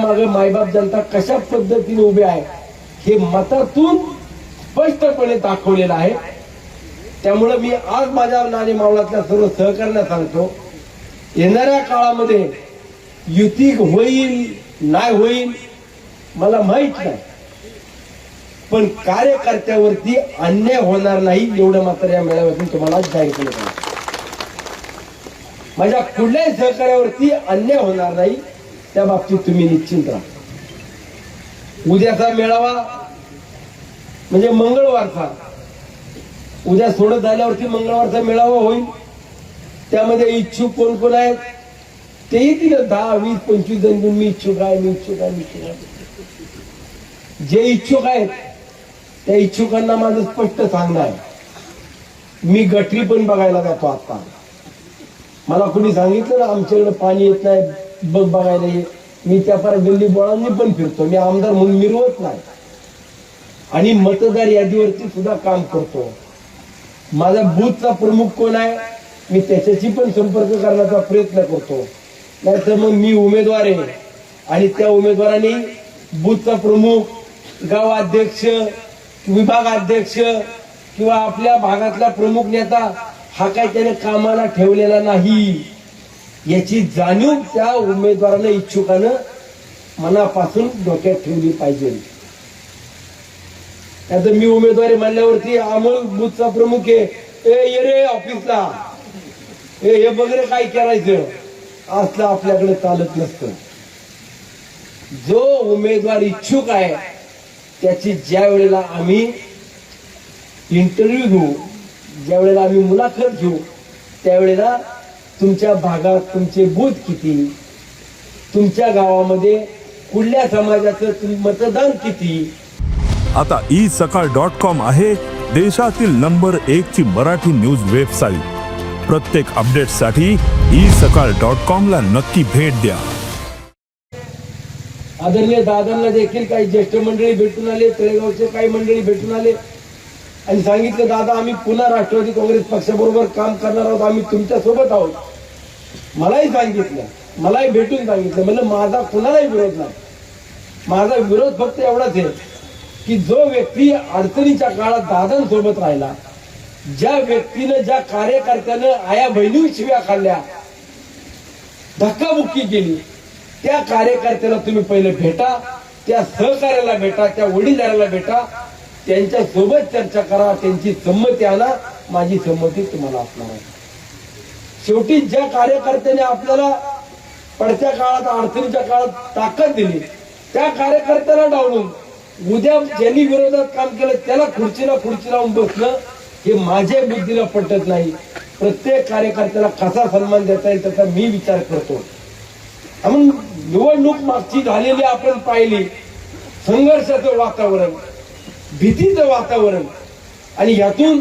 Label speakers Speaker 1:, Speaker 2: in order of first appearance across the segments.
Speaker 1: मागे मायबाप जनता कशा पद्धतीने उभे आहे हे मतातून स्पष्टपणे दाखवलेलं आहे. त्यामुळे मी आज माझ्या नाणे मावळातल्या सर्व सहकार्यांना सांगतो येणाऱ्या काळामध्ये युती होईल नाही होईल मला माहीत नाही. पण कार्यकर्त्यावरती अन्याय होणार नाही एवढं मात्र या मेळाव्यातून तुम्हाला जाहीर केलं पाहिजे माझ्या कुठल्याही सहकार्यावरती अन्याय होणार नाही. त्या बाबतीत तुम्ही निश्चिंत राहा. उद्याचा मेळावा म्हणजे मंगळवारचा. उद्या सोडत झाल्यावरती मंगळवारचा मेळावा होईल. त्यामध्ये इच्छुक कोण कोण आहेत? तेही येतील दहा वीस पंचवीस जण घेऊन मी इच्छुक आहे मी इच्छुक आहे मी इच्छुक आहे. जे इच्छुक आहेत त्या इच्छुकांना माझं स्पष्ट सांगणं आहे. मी गटरी पण बघायला जातो आता. मला कुणी सांगितलं ना आमच्याकडे पाणी येत नाही. बघ बघायला ये. मी त्या फार गल्ली बोळांनी पण फिरतो. मी आमदार म्हणून मिरवत नाही. आणि मतदार यादीवरती सुद्धा काम करतो. माझा बूथचा प्रमुख कोण आहे मी त्याच्याशी पण संपर्क करण्याचा प्रयत्न करतो. नाहीतर मग मी उमेदवार आहे. आणि त्या उमेदवारांनी बूथचा प्रमुख गाव अध्यक्ष विभाग अध्यक्ष किंवा आपल्या भागातला प्रमुख नेता हा काही त्याने कामाला ठेवलेला नाही. याची जाणीव त्या उमेदवारानं इच्छुकानं मनापासून डोक्यात ठेवली पाहिजे. आता मी उमेदवारी मानल्यावरती अमोल बुथचा प्रमुख आहे. ए ये रे ऑफिसला. ए हे वगैरे काय करायचं. असलं आपल्याकडे चालत नसतं. जो उमेदवार इच्छुक आहे त्याची ज्या वेळेला आम्ही इंटरव्ह्यू घेऊ ज्या वेळेला आम्ही मुलाखत घेऊ त्यावेळेला तुमच्या भागात तुमचे बूथ किती? तुमच्या गावामध्ये कुठल्या समाजाचं मतदान किती?
Speaker 2: आता ई सकाळ डॉट कॉम आहे देशातील नंबर एक ची मराठी न्यूज वेबसाईट. प्रत्येक अपडेटसाठी ई सकाळ डॉट कॉम ला नक्की भेट द्या.
Speaker 1: आदरणीय दादांना देखील काही ज्येष्ठ मंडळी भेटून आले तळेगावचे काही मंडळी भेटून आले. आणि सांगितलं दादा आम्ही पुन्हा राष्ट्रवादी काँग्रेस पक्षाबरोबर काम करणार आहोत. आम्ही तुमच्यासोबत आहोत. मलाही सांगितलं. मलाही भेटून सांगितलं. म्हणजे माझा कुणालाही विरोध नाही. माझा विरोध फक्त एवढाच आहे की जो व्यक्ती अडचणीच्या काळात दादांसोबत राहिला ज्या व्यक्तीनं ज्या कार्यकर्त्यानं आया बहिणी शिव्या खाल्ल्या धक्काबुक्की केली त्या कार्यकर्त्याला तुम्ही पहिले भेटा त्या सहकार्याला भेटा त्या वडीलधाऱ्याला भेटा त्यांच्यासोबत चर्चा करा त्यांची संमती आणा माझी संमती तुम्हाला असणार आहे. शेवटी ज्या कार्यकर्त्याने आपल्याला पडत्या काळात अडचणीच्या काळात ताकद दिली त्या कार्यकर्त्याला डावलून उद्या ज्यांनी विरोधात काम केलं त्याला खुर्चीला खुर्ची लावून बसणं हे माझ्या बुद्धीला पटत नाही. प्रत्येक कार्यकर्त्याला कसा सन्मान देता येईल त्याचा मी विचार करतो. म्हणून निवडणूक मागची झालेली आपण पाहिली. संघर्षाचं वातावरण भीतीचं वातावरण. आणि यातून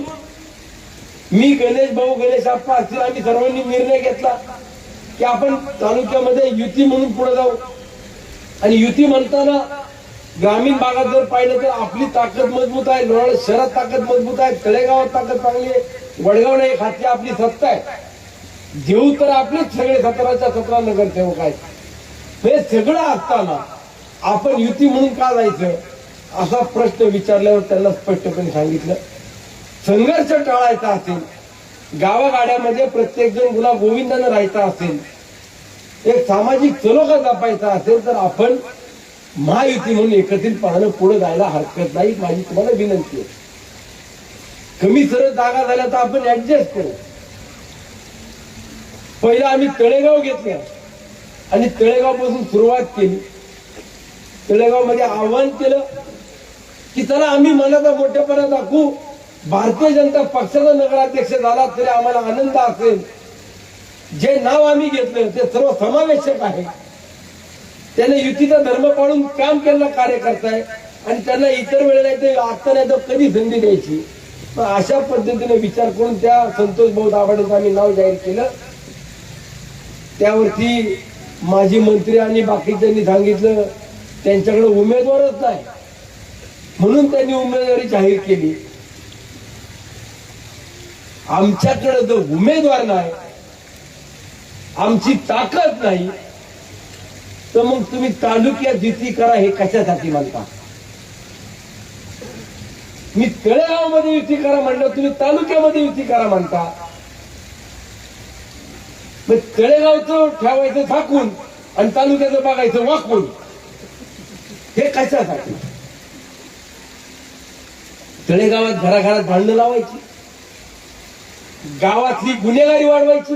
Speaker 1: मी गणेश भाऊ गणेश आप्पा असतील आम्ही सर्वांनी निर्णय घेतला की आपण तालुक्यामध्ये युती म्हणून पुढे जाऊ. आणि युती म्हणताना ग्रामीण भागात जर पाहिलं तर आपली ताकद मजबूत आहे. लोणावळा शहरात ताकद मजबूत आहे. तळेगावात ताकद चांगली आहे. वडगावला एक हाती आपली सत्ता आहे. देऊ तर आपलेच सगळे सतराच्या सतरा नगरसेवक आहेत. हे सगळं असताना आपण युती म्हणून का जायचं? असा प्रश्न विचारल्यावर त्यांना स्पष्टपणे सांगितलं. संघर्ष टाळायचा असेल गावागाड्यामध्ये प्रत्येक जण गुला गोविंदानं राहायचा असेल एक सामाजिक चलोखा जपायचा असेल तर आपण महायुती म्हणून एकत्रितपणानं पुढे जायला हरकत नाही माझी तुम्हाला विनंती आहे. कमी सरळ जागा झाल्या तर आपण ऍडजस्ट करू. पहिलं आम्ही तळेगाव घेतल्या आणि तळेगावपासून सुरुवात केली. तळेगावमध्ये आव्हान केलं की चला आम्ही मनाचा मोठेपणा दाखवू. भारतीय जनता पक्षाचा नगराध्यक्ष झाला तरी आम्हाला आनंद असेल. जे नाव आम्ही घेतलं ते सर्व समावेशक आहे. त्याने युतीचा धर्म पाळून काम केलेला कार्यकर्ता आहे आणि त्यांना इतर वेळेला नाही ते आता नाही तर कधी संधी द्यायची? मग अशा पद्धतीने विचार करून त्या संतोष भाऊ दाभाडेचं आम्ही नाव जाहीर केलं. त्यावरती माजी मंत्री आणि बाकीच्यांनी सांगितलं त्यांच्याकडे उमेदवारच नाही. म्हणून त्यांनी उमेदवारी जाहीर केली. आमच्याकडे जर उमेदवार नाही आमची ताकद नाही तर मग तुम्ही तालुक्यात जिती करा हे कशासाठी म्हणता? मी तळेगावमध्ये युती करा म्हणलं तुम्ही तालुक्यामध्ये युती करा म्हणता. मग तळेगावचं ठेवायचं झाकून आणि तालुक्याचं बघायचं वाकून. हे कशासाठी? तळेगावात घराघरात भांडणं लावायची. गावातली गुन्हेगारी वाढवायची.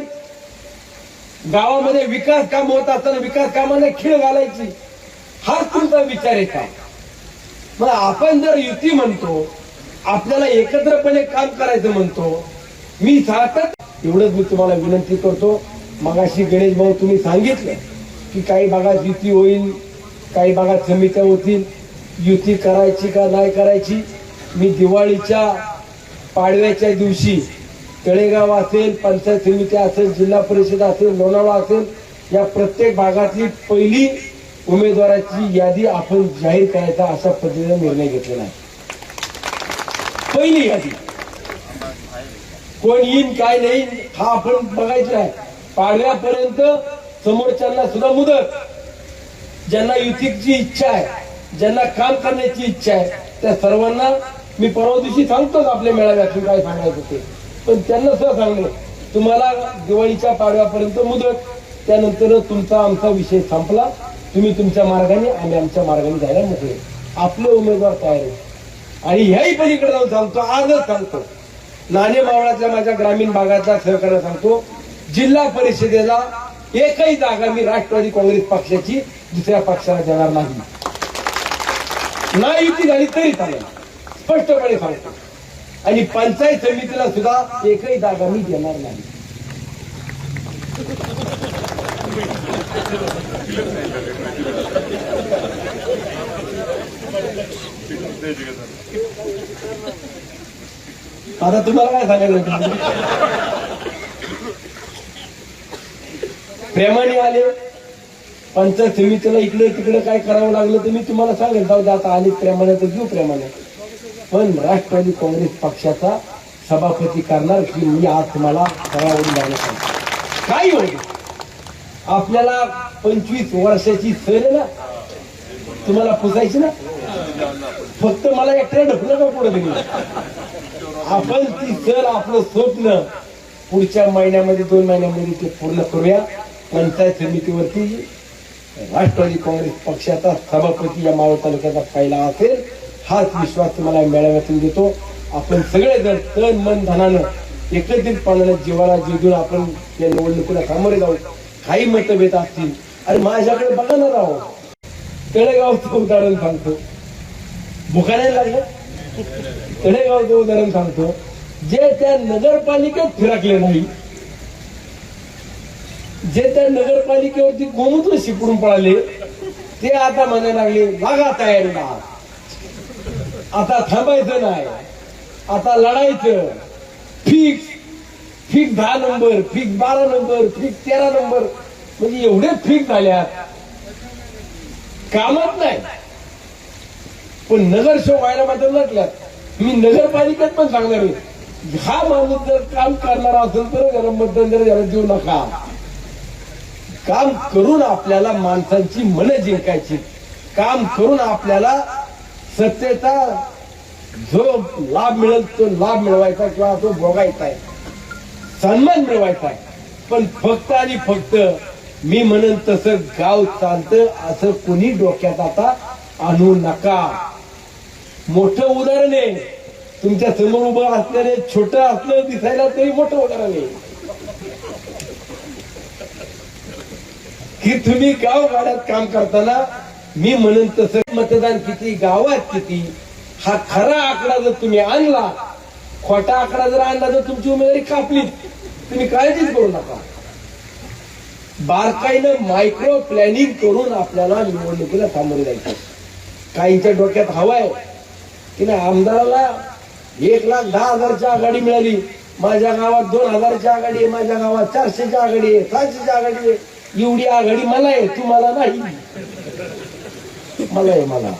Speaker 1: गावामध्ये विकास काम होत असताना विकास कामांना खीळ घालायची. हाच तुमचा विचार आहे का? मग आपण जर युती म्हणतो आपल्याला एकत्रपणे काम करायचं म्हणतो मी सातत एवढंच मी तुम्हाला विनंती करतो. मगाशी गणेश भाऊ तुम्ही सांगितलं की काही भागात युती होईल काही भागात समित्या होतील. युती करायची का नाही करायची? मी दिवाळीच्या पाडव्याच्या दिवशी तळेगाव असेल पंचायत समिती असेल जिल्हा परिषद असेल लोणावळा असेल या प्रत्येक भागातली पहिली उमेदवाराची यादी आपण जाहीर करायचा अशा पद्धतीने निर्णय घेतलेला आहे. पहिली यादी. कोण येईन काय नाही हा आपण बघायचं आहे. पाडव्यापर्यंत समोरच्यांना सुद्धा मुदत. ज्यांना युतीची इच्छा आहे ज्यांना काम करण्याची इच्छा आहे त्या सर्वांना मी परवा दिवशी सांगतोच आपल्या मेळाव्यातून काय सांगायचं ते. पण त्यांना सुद्धा सांगणे तुम्हाला दिवाळीच्या पाडव्यापर्यंत मुदत त्यानंतर तुमचा आमचा विषय संपला. तुम्ही तुमच्या मार्गाने आम्ही आमच्या मार्गाने जायला मोकळे आपले उमेदवार तयार आहेत आणि ह्याही पलीकडे जाऊन सांगतो आजच सांगतो. नाणे मावळातल्या माझ्या ग्रामीण भागातल्या सहकार्य सांगतो. जिल्हा परिषदेला एकही जागा मी राष्ट्रवादी काँग्रेस पक्षाची दुसऱ्या पक्षाला देणार नाही. नाही युती झाली तरी चालेल. स्पष्टपणे सांगतो. आणि पंचायत समितीला सुद्धा एकही जागा मी देणार नाही. आता तुम्हाला काय सांगायचं प्रेमाने आले पंचायत समितीला इकडे तिकडे काय करावं लागलं तर मी तुम्हाला सांगेल जाऊ दे आता आली प्रेमाने तर घेऊ प्रेमाने. पण राष्ट्रवादी काँग्रेस पक्षाचा सभापती करणार की मी आज तुम्हाला करावून जाणं सांगतो काय होईल आपल्याला पंचवीस वर्षाची सर आहे ना? तुम्हाला पुसायची ना? फक्त मला एकट्या ढकलं का पुढे आपण ती सर आपलं स्वप्न. पुढच्या महिन्यामध्ये दोन महिन्यामध्ये ते पूर्ण करूया. पंचायत समितीवरती राष्ट्रवादी काँग्रेस पक्षाचा सभापती या मावळ तालुक्याचा पहिला असेल. हाच विश्वास तुम्हाला मेळाव्यातून देतो. आपण सगळे जण तन मन धनानं एकत्रितपणानं जीवाला जिजून आपण या निवडणुकीला सामोरे जाऊ. काही मतभेद असतील आणि माझ्याकडे बघा ना राहो तळेगावचं उदाहरण सांगतो. भुकायला लागलं? तळेगावचं उदाहरण सांगतो. जे त्या नगरपालिकेत फिरकले नाही जे त्या नगरपालिकेवरती गोमूत्र शिपडून पळाले ते आता म्हणायला लागले लागा तयारीला. आता थांबायचं नाही. आता लढायचं. फिक्स फिक दहा नंबर फिक बारा नंबर फिक तेरा नंबर म्हणजे एवढे फिक झाल्यात. कामच नाही. पण नगरसेवक व्हायला मात्र लटल्यात मी नगरपालिकेत पण सांगणार आहे. हा माणूस जर काम करणारा असेल तर त्याला मतदान देऊ नका. काम करून आपल्याला माणसांची मनं जिंकायची. काम करून आपल्याला सत्तेचा जो लाभ मिळेल तो लाभ मिळवायचा किंवा तो भोगायचा आहे. सन्मान मिळवायचा आहे. पण फक्त आणि फक्त मी म्हणेन तसं गाव चालतं असं कोणी डोक्यात आता आणू नका. मोठं उदाहरण आहे. तुमच्यासमोर उभं असल्याने छोट असलं दिसायला तरी मोठं उदाहरण आहे. की तुम्ही गाव गाड्यात काम करताना मी म्हणेन तसं मतदान किती गावात किती हा खरा आकडा जर तुम्ही आणला खोटा आकडा जर आणला तर तुमची उमेदवारी कापली तुम्ही काळजीच करू नका. बारकाईनं मायक्रो प्लॅनिंग करून आपल्याला निवडणुकीला सामोरे जायचं काहींच्या डोक्यात हवाय की नाही आमदाराला एक लाख दहा हजारची आघाडी मिळाली. माझ्या गावात दोन हजारची आघाडी आहे माझ्या गावात चारशेची आघाडी आहे सहाशेची आघाडी आहे. एवढी आघाडी मला आहे तुम्हाला नाही. मला आहे मला.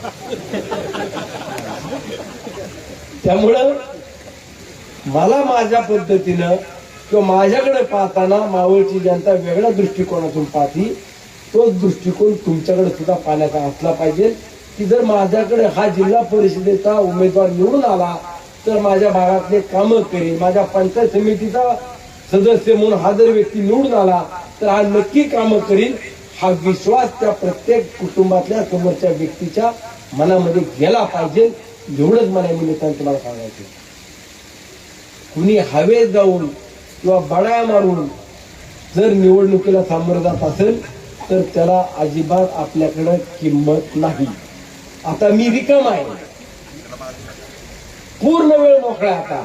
Speaker 1: त्यामुळं मला माझ्या पद्धतीनं किंवा माझ्याकडे पाहताना मावळची जनता वेगळ्या दृष्टिकोनातून पाहती तोच दृष्टिकोन तुमच्याकडे सुद्धा पाण्याचा असला पाहिजे. की जर माझ्याकडे हा जिल्हा परिषदेचा उमेदवार निवडून आला तर माझ्या भागातले कामं करेल माझ्या पंचायत समितीचा सदस्य म्हणून हा जर व्यक्ती निवडून आला तर हा नक्की कामं करील. हा विश्वास त्या प्रत्येक कुटुंबातल्या समोरच्या व्यक्तीच्या मनामध्ये गेला पाहिजे. एवढंच मला या निमित्तानं तुम्हाला सांगायचं कुणी हवेत जाऊन किंवा बडाया मारून जर निवडणुकीला सामोरं जात असेल तर त्याला अजिबात आपल्याकडं किंमत नाही. आता मी रिकाम आहे. पूर्ण वेळ मोकळा आता.